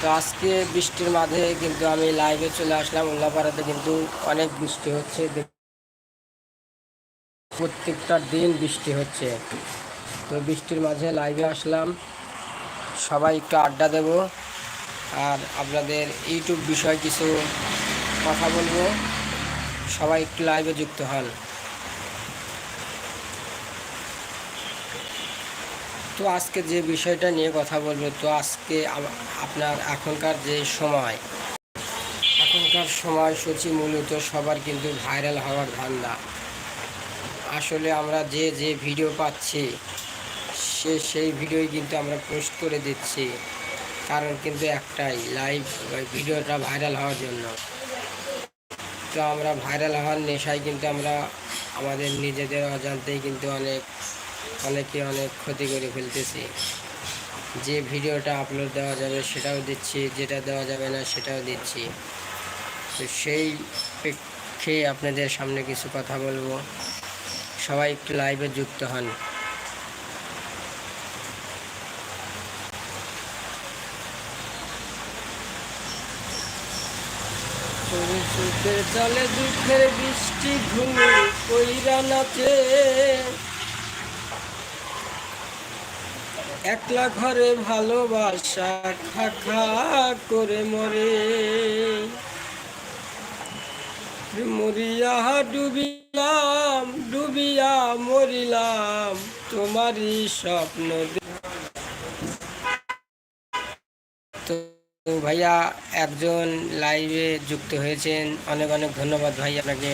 তো আজকে বৃষ্টির মাঝে কিন্তু আমি লাইভে চলে আসলাম। উল্লাপাড়াতে কিন্তু অনেক বৃষ্টি হচ্ছে। প্রত্যেকটা দিন বৃষ্টি হচ্ছে। তো বৃষ্টির মাঝে লাইভে আসলাম। সবাই একটু আড্ডা দেব। আর আপনাদের ইউটিউব বিষয়ে কিছু কথা বলব। সবাই একটু লাইভে যুক্ত হন। তো আজকে যে বিষয়টা নিয়ে কথা বলব, তো আজকে আপনার এখনকার যে সময়, এখনকার সময় সময়সূচি মূলত সবার কিন্তু ভাইরাল হওয়ার ধান্দা। আসলে আমরা যে যে ভিডিও পাচ্ছি, সে, সেই ভিডিওই কিন্তু আমরা পোস্ট করে দিচ্ছি। কারণ কিন্তু একটাই লাইভ ভিডিওটা ভাইরাল হওয়ার জন্য। তো আমরা ভাইরাল হওয়ার নেশায় কিন্তু আমরা আমাদের নিজেদের অজান্তেই কিন্তু অনেক অনেকে অনেক ক্ষতি করে ফেলতেছে। যে ভিডিওটা আপলোড দেওয়া যাবে সেটাও দিচ্ছি, যেটা দেওয়া যাবে না সেটাও দিচ্ছি। তো সেই প্রেক্ষে আপনাদের সামনে কিছু কথা বলব। সবাই একটু লাইভে যুক্ত হন। জলে দুঃখের বৃষ্টি, ঘুমে কইরা নাচে। একলা ঘরে ভালোবাসা খা খা করে মরে। মরিয়া ডুবিলাম, ডুবিয়া মরিলাম, তোমারই স্বপ্ন তো ভাইয়া একজন লাইভে যুক্ত হয়েছেন। অনেক অনেক ধন্যবাদ ভাই আপনাকে।